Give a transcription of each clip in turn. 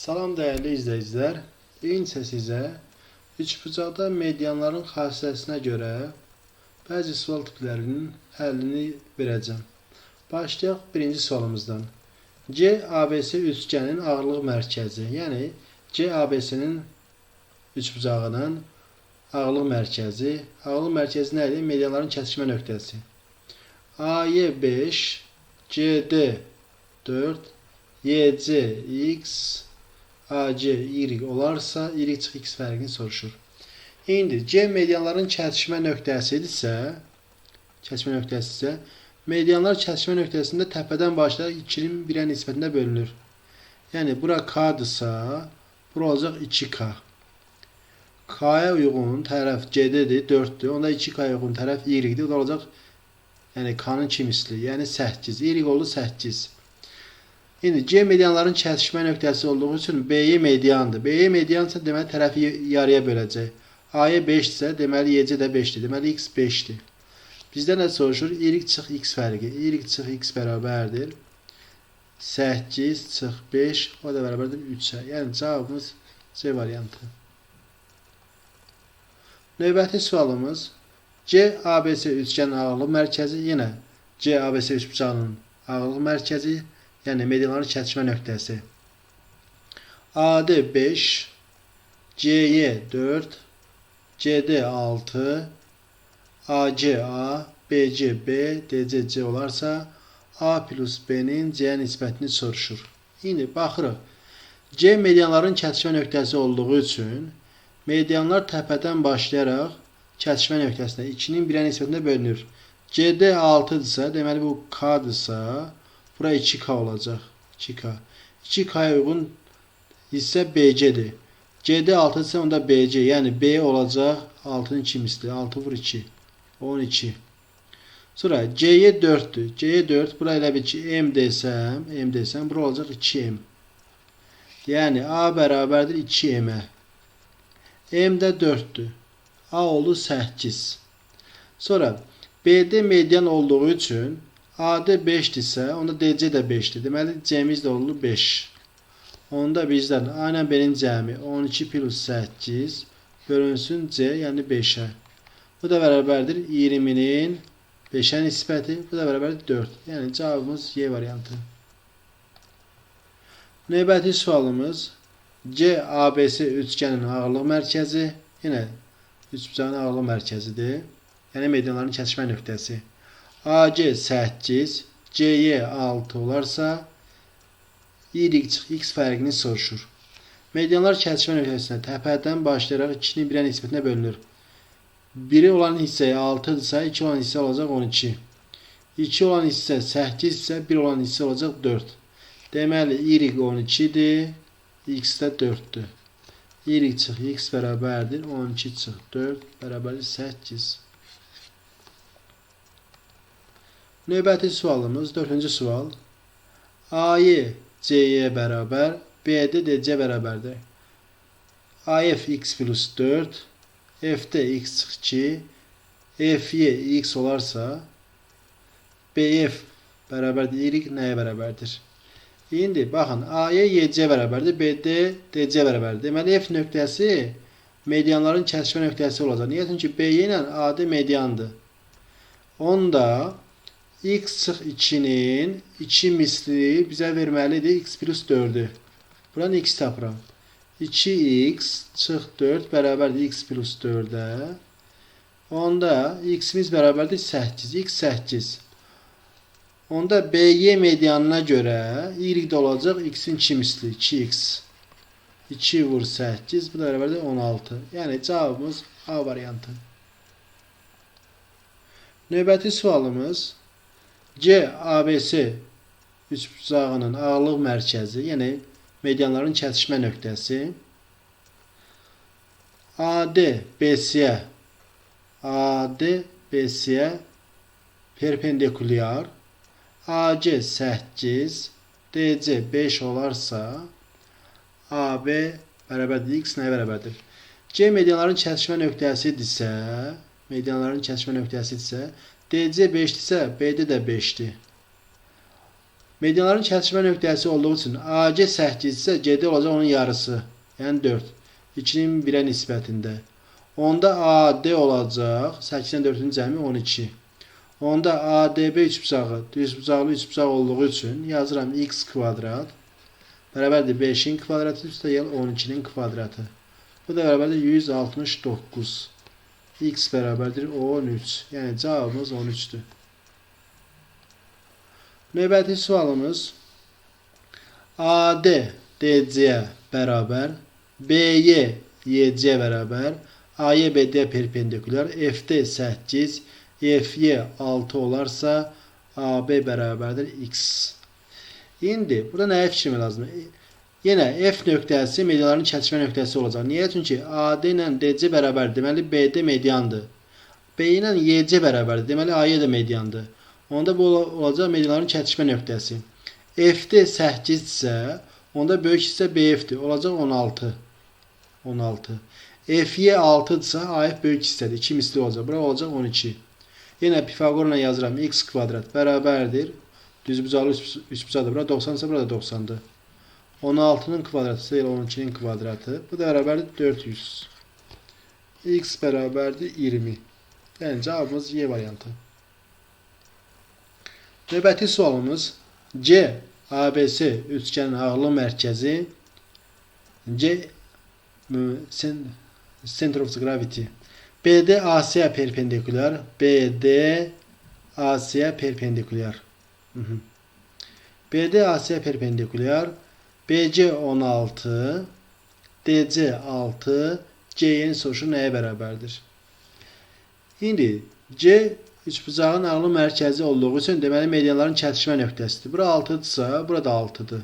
Salam değerli izleyiciler. İyincə sizə üçbucaqda medianların xassəsinə görə bəzi sual tiplərinin həllini verəcəm. Başlayaq birinci sualımızdan. CABS üçgənin ağırlıq mərkəzi, yəni CABS-nin üçbucağının ağırlıq mərkəzi. Ağırlıq mərkəzi nə? Medianların kəsişmə nöqtəsi. AY 5, CD 4, YC X, AC Y olarsa çıx X fərqini soruşur. İndi C medianların kəsişmə nöqtəsidirsə, kəsişmə nöqtəsi isə medianlar kəsişmə nöqtəsində təpədən başlayaraq 2-nin 1-ə nisbətində bölünür. Yəni bura K-dırsa, bura olacaq 2K. K-ya uyğun tərəf CD-dir, 4-dür. Onda 2K-ya uyğun tərəf Y-dir. O da olacaq yəni K-nın 2 misli, yəni 8. Y oldu 8. İndi C medianların kəsişmə nöqtəsi olduğu üçün BY mediandır. BY mediansa deməli tərəfi yarıya böləcək. A-ya 5 isə deməli YC də 5-dir. Deməli X 5-dir. Bizdən nə soruşur? Y çıx X fərqi. Y çıx X bərabərdir. 8 çıx 5 o da bərabərdir 3-ə. Yəni cavabımız C variantı. Növbəti sualımız CABS üçgənin ağırlıq mərkəzi yenə CABS üçbucağının ağırlıq mərkəzi yəni medianların kəsişmə nöqtəsi. AD 5, CY 4, CD 6, ACA, BC B, DC C olarsa A plus B-nin C-yə nisbətini soruşur. İndi baxırıq. C medianların kəsişmə nöqtəsi olduğu üçün medianlar təpədən başlayaraq kəsişmə nöqtəsinə 2-nin 1-ə nisbətində bölünür. CD 6-dırsa, deməli bu K-dırsa, bura 2K olacaq. 2K. 2K-ya uyğun hissə BC-dir. CD 6 ise onda BC, yəni B olacaq 6-nın 2 misli. 6 vur 2. 12. Sonra C'ye 4'tür. C'ye 4. Bura elə bir ki M desəm, M desəm, bura olacaq 2M. Yəni A bərabərdir 2M-ə. M də 4'tür. A oldu 8. Sonra BD median olduğu üçün AD 5-dirsə, onda DC də 5-dir. Deməli C'miz oldu 5. Onda bizdən A ilə B-nin cəmi 12 plus 8 bölünsün C, yəni 5-ə. Bu da bərabərdir 20-nin 5-ə nisbəti. Bu da bərabərdir 4. Yəni cavabımız Y variantı. Növbəti sualımız CABS üçgənin ağırlıq mərkəzi yenə üçbucağın ağırlıq mərkəzidir. Yəni medianların kəsişmə nöqtəsi. AC 8, CY 6 olarsa Y çıx X fərqini soruşur. Medianlar kəsişmə nöqtəsinə təpədən başlayaraq 2-nin 1-ə nisbətinə bölünür. 1 olan hissəyə 6-dırsa, 2 olan hissə olacaq 12. 2 olan hissə 8 isə 1 olan hissə olacaq 4. Deməli Y 12-dir, X də 4-dür. Y çıx X bərabərdir 12 çıx 4 bərabərdir 8. Növbəti sualımız 4-cü sual. A'yı C'ye bərabər, B'də DC bərabərdir. AF x plus 4, F'də x çıx 2, FY x olarsa BF bərabərdir Y nəyə bərabərdir? İndi baxın, A-ya YC bərabərdir, B-də DC bərabərdir. Deməli F nöqtəsi medianların kəsişmə nöqtəsi olacaq. Niyə? Çünki B ilə AD mediandır. Onda x çıx 2-nin 2 misli bizə verməlidir x plus 4-ü. Buranı x tapıram. 2x çıx 4 bərabərdir x plus 4-ə. Onda x-imiz bərabərdir 8. x 8. Onda BY medianına görə y də olacaq x-in 2 misli 2x. 2 vur 8 bu da bərabərdir 16. Yəni cavabımız A variantı. Növbəti sualımız CABS üçbucağının ağırlıq mərkəzi, yəni medianların kəsişmə nöqtəsi AD BC-yə AD BC-yə perpendikulyar AC 8 DC 5 olarsa AB bərabərdir x nəyə bərabərdir? C medianların kəsişmə nöqtəsidirsə, medianların kəsişmə nöqtəsidirsə, DC 5-dirsə, BD də 5-dir. Medianların kəsişmə nöqtəsi olduğu üçün AC 8 isə CD olacaq onun yarısı. Yəni 4. 2-nin 1-ə nisbətində. Onda AD olacaq 8-dən 4-ün cəmi 12. Onda ADB üçbucağı düz bucaqlı üçbucaq olduğu üçün yazıram x kvadrat bərabərdir 5-in kvadratı üstəgəl 12-nin kvadratı. Bu da bərabərdir 169. x bərabərdir 13. Yəni cavabımız 13-dür. Növbəti sualımız AD DC bərabər BY YC bərabər AY BD perpendikülər FD 8 FY 6 olarsa AB bərabərdir X. İndi burada nəyə fikrim lazımdır? Yenə F nöqtəsi medianların kəsişmə nöqtəsi olacaq. Niyə? Çünki AD ilə DC bərabər, deməli BD mediandır. B ilə YC bərabərdir, deməli AY də mediandır. Onda bu ola- olacaq medianların kəsişmə nöqtəsi. F-də 8 isə, onda böyük hissə BF-dir. Olacaq 16. 16. F-yə 6-dırsa, AF böyük hissədir. 2 misli olacaq. Bura olacaq 12. Yenə Pifagorla yazıram. x kvadrat bərabərdir. Düzbucaqlı üçbucaqdır. Bura 90 isə bura da 90-dır. 16-nın kvadratı elə 12-nin kvadratı. Bu da bərabərdir 400. x bərabərdir 20. Yəni cavabımız Y variantı. Növbəti sualımız C ABC üçgənin ağırlıq mərkəzi C center of gravity BD AC-yə perpendikulyar BD AC-yə. BD AC-yə BC 16 DC 6 C-nin soruşu nəyə bərabərdir? İndi C üçbucağın ağırlıq mərkəzi olduğu üçün deməli medianların kəsişmə nöqtəsidir. Bura 6-dırsa, bura da 6-dır.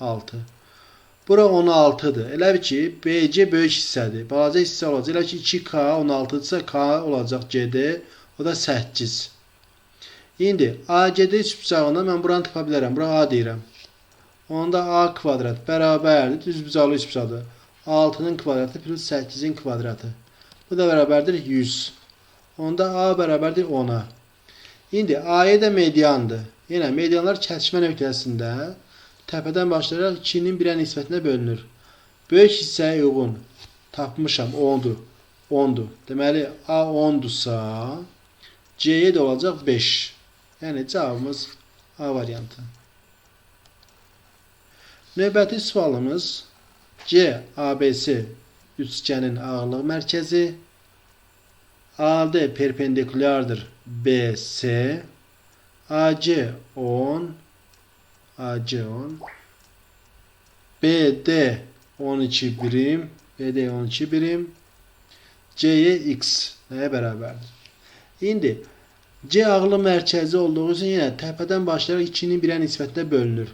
6. Bura 16-dır. Elə ki, BC böyük hissədir. Balaca hissə olacaq. Elə ki 2K 16-dırsa K olacaq CD, o da 8. İndi ACD üçbucağında mən buranı tapa bilərəm. Bura A deyirəm. Onda A kvadrat bərabərdir düzbucaqlı üçbucaqdır. 6-nın kvadratı plus 8-in kvadratı. Bu da bərabərdir 100. Onda A bərabərdir 10-a. İndi A-yə də mediandır. Yenə medianlar kəsişmə nöqtəsində təpədən başlayaraq 2-nin 1-ə nisbətində bölünür. Böyük hissəyə uyğun tapmışam 10-dur. 10-dur. Deməli A 10-dursa C-yə də olacaq 5. Yəni cavabımız A variantı. Növbəti sualımız C ABC üçgənin ağırlıq mərkəzi AD perpendikulardır BS AC 10 AC 10 BD 12 birim BD 12 birim C'ye X nəyə bərabərdir? İndi C ağırlıq mərkəzi olduğu üçün yenə təpədən başlayaraq 2-nin 1-ə nisbətində bölünür.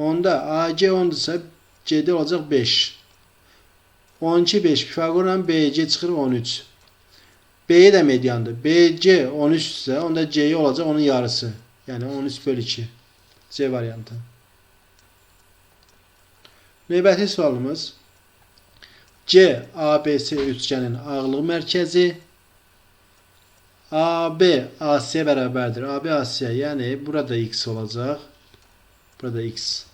Onda AC 10-dursa CD olacaq 5. 12 5 Pifagorla BC çıxır 13. B də mediandır. BC 13 ise onda C'ye olacaq onun yarısı. Yəni 13 bölü 2. C variantı. Növbəti sualımız C ABC üçgənin ağırlıq mərkəzi AB AC bərabərdir. AB AC yəni burada x olacaq. Burada x.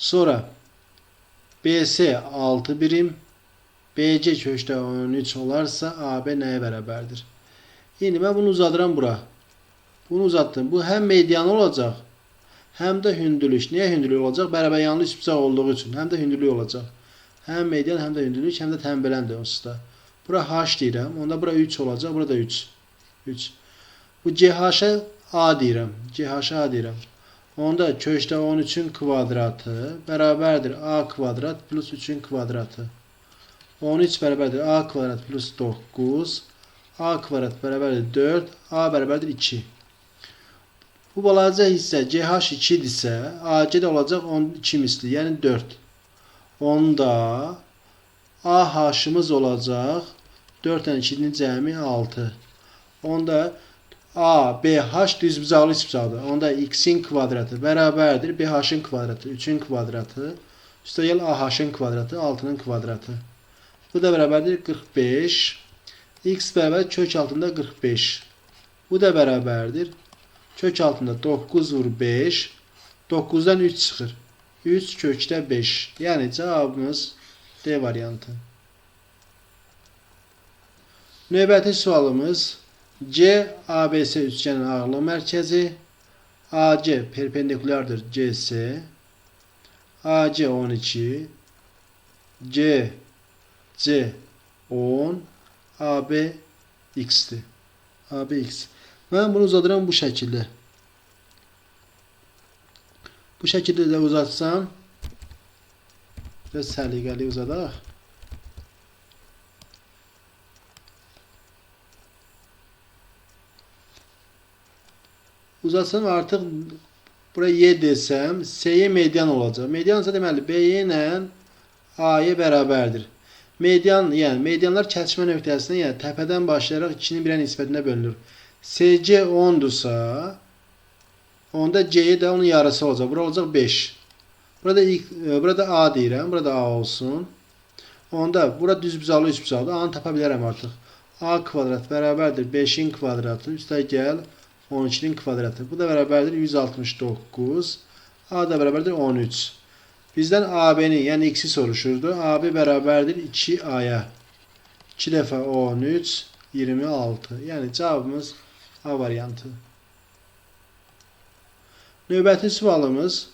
Sonra BS 6 birim BC köşdə 13 olarsa AB nəyə bərabərdir? İndi mən bunu uzadıram bura. Bunu uzatdım. Bu həm median olacaq, həm də hündürlük. Niyə hündürlük olacaq? Bərabər yanlı üçbucaq olduğu üçün. Həm də hündürlük olacaq. Həm median, həm də hündürlük, həm də tənbələndir onsuz da. Bura h deyirəm. Onda bura 3 olacaq. Burada 3. 3. Bu CH-ə A deyirəm. CH-ə A deyirəm. Onda köşdə 13-ün kvadratı bərabərdir A kvadrat plus 3-ün kvadratı. 13 bərabərdir A kvadrat plus 9. A kvadrat bərabərdir 4. A bərabərdir 2. Bu balaca hissə CH2-dirsə, AC də olacaq 12 misli, yəni 4. Onda AH-ımız olacaq 4 dənə 2-nin cəmi 6. Onda A, BH düzbucaqlı üçbucaqdır. Onda x-in kvadratı bərabərdir BH-ın kvadratı, 3-ün kvadratı. Üstəgəl AH-ın kvadratı, 6-nın kvadratı. Bu da bərabərdir 45. X bərabər kök altında 45. Bu da bərabərdir. Kök altında 9 vur 5. 9'dan 3 çıxır. 3 kökdə 5. Yəni cavabımız D variantı. Növbəti sualımız C ABC üçgenin ağırlığı mərkəzi AC perpendikulardır CS AC 12 C C 10 AB x'tir. AB x. Mən bunu uzadıram bu şəkildə. Bu şəkildə də uzatsam biraz səliqəli uzadaq. Uzatsam artıq buraya Y desəm, S-yə median olacaq. Median isə deməli B ilə A-ya bərabərdir. Median, yəni medianlar kəsişmə nöqtəsində, yəni təpədən başlayaraq 2-nin 1-ə nisbətində bölünür. SC 10-dursa, onda C də onun yarısı olacaq. Bura olacaq 5. Burada ilk, e, burada A deyirəm, burada A olsun. Onda bura düzbucaqlı üçbucaqlı A-nı tapa bilərəm artıq. A kvadrat bərabərdir 5-in kvadratı, üstə gəl 12-nin kvadratı. Bu da bərabərdir 169. A da bərabərdir 13. Bizdən AB-ni, yəni x-i soruşurdu. AB bərabərdir 2A-ya. 2 dəfə 13, 26. Yəni cavabımız A variantı. Növbəti sualımız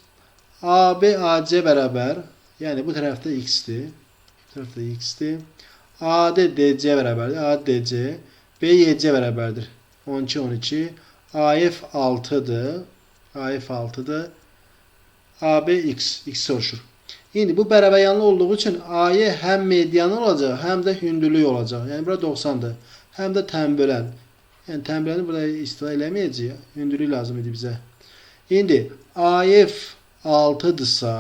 AB AC bərabər, yəni bu tərəfdə x-dir. Bu tərəfdə x-dir. AD DC bərabərdir. ADC BYC bərabərdir. 12 12. AF 6-dır. AF 6-dır. AB x, x soruşur. İndi bu bərabəryanlı olduğu üçün A'ya həm medianı olacaq, həm də hündürlük olacaq. Yəni bura 90-dır. Həm də tənbölən. Yəni tənböləni burada istifadə eləməyəcəyik. Hündürlük lazım idi bizə. İndi AF 6-dırsa,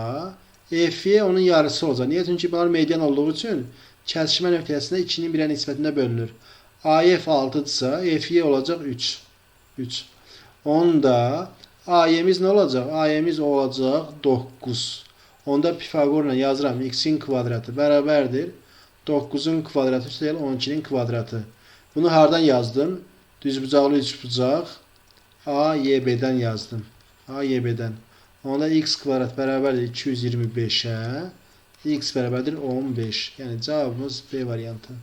FY onun yarısı olacaq. Niyə? Çünki bunlar median olduğu üçün kəsişmə nöqtəsində 2-nin 1-ə nisbətində bölünür. AF 6-dırsa, FY olacaq 3. 3. Onda AY'miz nə olacaq? AY'miz olacaq 9. Onda Pifagorla yazıram. X-in kvadratı bərabərdir. 9-un kvadratı üstə 12-nin kvadratı. Bunu hardan yazdım? Düzbucaqlı üçbucaq A, YB-dən yazdım. A, YB-dən. Onda x kvadrat bərabərdir 225-ə. X bərabərdir 15. Yəni cavabımız B variantı.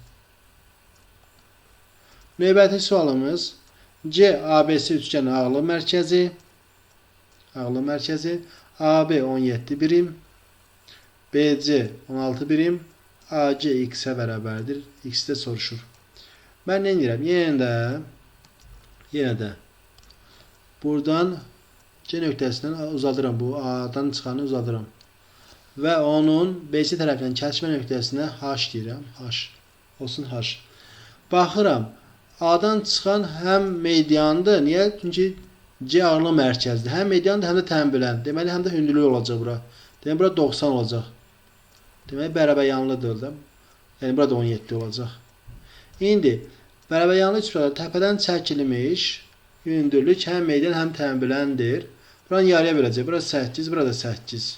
Növbəti sualımız C ABC üçgənin ağlı mərkəzi ağlı mərkəzi AB 17 birim BC 16 birim AC x-ə bərabərdir. X-də soruşur. Mən nə edirəm? Yenə də yenə də buradan C nöqtəsindən uzadıram bu A-dan çıxanı uzadıram. Və onun BC tərəfindən kəsişmə nöqtəsinə H deyirəm. H olsun H. Baxıram. A-dan çıxan həm mediandır. Niyə? Çünki C ağırlıq mərkəzdir. Həm mediandır, həm də tənbülən. Deməli, həm də hündürlük olacaq bura. Deməli, bura 90 olacaq. Deməli, bərabər yanlıdır da. Yəni, burada 17 olacaq. İndi, bərabər yanlı üçbucaqlar təpədən çəkilmiş hündürlük həm median, həm tənbüləndir. Buranı yarıya böləcək. Bura 8, burada 8.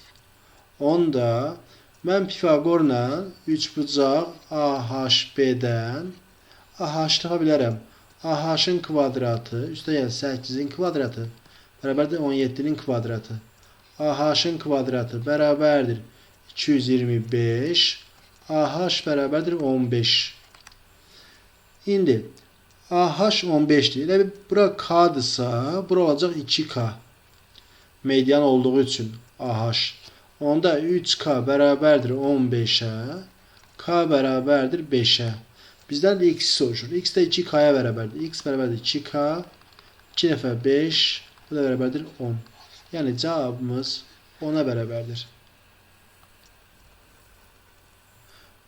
Onda mən Pifagorla üçbucaq AHB-dən AH tapa bilərəm. AH-ın kvadratı üstə gəl 8-in kvadratı bərabərdir 17-nin kvadratı. AH-ın kvadratı bərabərdir 225. AH bərabərdir 15. İndi AH 15-dir. Elə bir bura K-dırsa, bura olacaq 2K. Median olduğu üçün AH. Onda 3K bərabərdir 15-ə. K bərabərdir 5-ə. Bizdən də x soruşur. x də 2K-ya bərabərdir. x bərabərdir 2K. 2 dəfə 5. Bu da bərabərdir 10. Yəni cavabımız 10-a bərabərdir.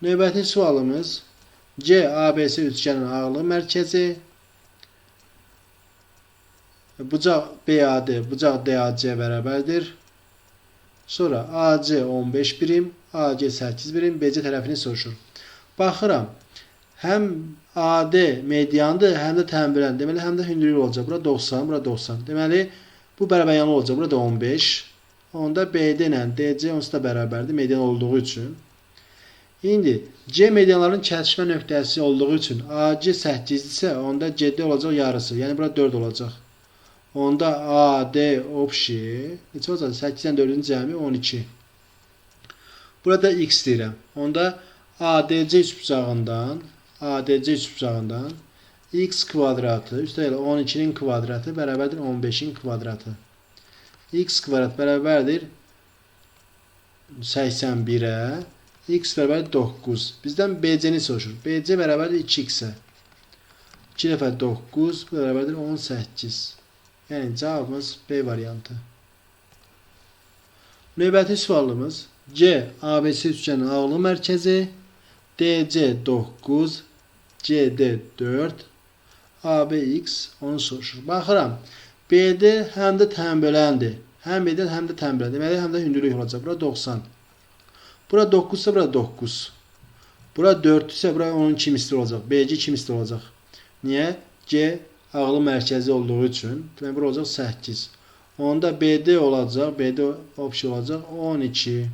Növbəti sualımız C ABC üçgənin ağırlığı mərkəzi bucaq BAD, bucaq DAC bərabərdir. Sonra AC 15 birim, AC 8 birim, BC tərəfini soruşur. Baxıram. Həm AD mediandır, həm də tənbirən. Deməli, həm də hündürlük olacaq. Bura 90, bura 90. Deməli, bu bərabər yanı olacaq. Burada 15. Onda BD ilə DC onsuz da bərabərdir median olduğu üçün. İndi C medianların kəsişmə nöqtəsi olduğu üçün AC 8-dirsə, onda CD olacaq yarısı. Yəni bura 4 olacaq. Onda A, D obşi. Neçə olacaq? 8-dən 4-ün cəmi 12. Burada x deyirəm. Onda ADC üçbucağından ADC üçbucağından x kvadratı üstəgəl 12-nin kvadratı bərabərdir 15-in kvadratı. x kvadrat bərabərdir 81-ə x bərabərdir 9. Bizdən BC-ni soruşur. BC bərabərdir 2x-ə. 2 dəfə 9 bərabərdir 18. Yəni cavabımız B variantı. Növbəti sualımız C ABC üçgənin ağlı mərkəzi DC 9 CD 4 ABX onu soruşur. Baxıram. BD həm də tənböləndir. Həm BD həm də tənbölən. Deməli həm də hündürlük olacaq. Bura 90. Bura 9 ise bura 9. Bura 4 ise bura onun kimisli olacaq. BC kimisli olacaq. Niyə? C ağlı mərkəzi olduğu üçün. Deməli bura olacaq 8. Onda BD olacaq. BD opsiya olacaq 12.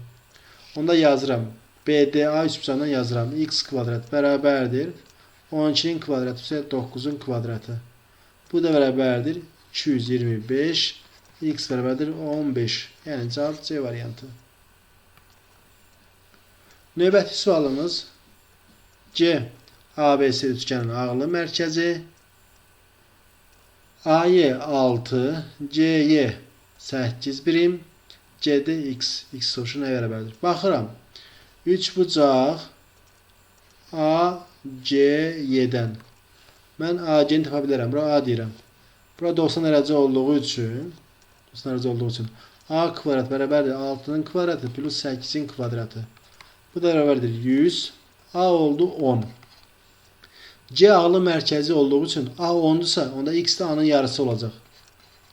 Onda yazıram. BDA üçbucağından yazıram. X kvadrat bərabərdir. 12'nin kvadratı ise 9'un kvadratı. Bu da bərabərdir 225. X bərabərdir 15. Yəni cavab C variantı. Növbəti sualımız C ABC üçgənin ağlı mərkəzi AY 6, CY 8 birim, CD X, X soruşu nə bərabərdir? Baxıram. 3 bucaq A, C, Y-dən. Mən AC-ni tapa bilərəm. Bura A deyirəm. Bura 90 dərəcə olduğu üçün 90 dərəcə olduğu üçün A kvadrat bərabərdir 6-nın kvadratı plus 8-in kvadratı. Bu da bərabərdir 100. A oldu 10. C ağlı mərkəzi olduğu üçün A 10-dursa, onda X də A-nın yarısı olacaq.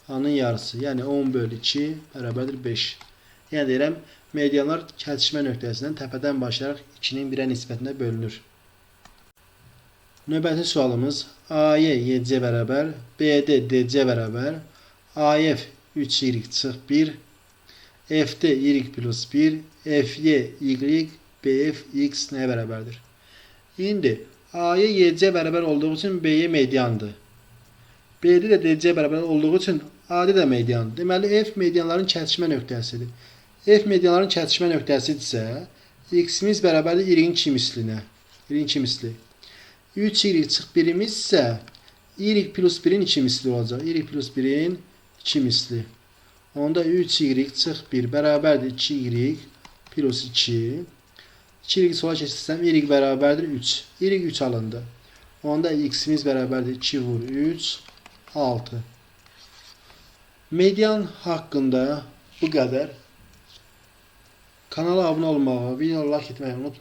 A-nın yarısı. Yəni 10 bölü 2 bərabərdir 5. Yəni deyirəm, medianlar kəsişmə nöqtəsindən təpədən başlayaraq 2-nin 1-ə nisbətində bölünür. Növbəti sualımız AY 7C bərabər, BD DC bərabər, AF 3Y çıx 1, FD Y plus 1, FY Y, BF X nəyə bərabərdir? İndi A'ya YC bərabər olduğu üçün B'ye mediandır. B'də də DC bərabər olduğu üçün AD də mediandır. Deməli F medianların kəsişmə nöqtəsidir. F medianların kəsişmə nöqtəsidirsə, X-imiz bərabərdir 20 kimislinə. 20 kimisli. 3y çıx birimiz isə y plus 1-in 2 misli olacaq. y plus 1-in 2 misli. Onda 3y çıx 1 bərabərdir 2y plus 2. 2y sola keçirsəm y bərabərdir 3. y 3 alındı. Onda x-imiz bərabərdir 2 vur 3 6. Median haqqında bu qədər. Kanala abunə olmağı, video like etməyi unutmayın.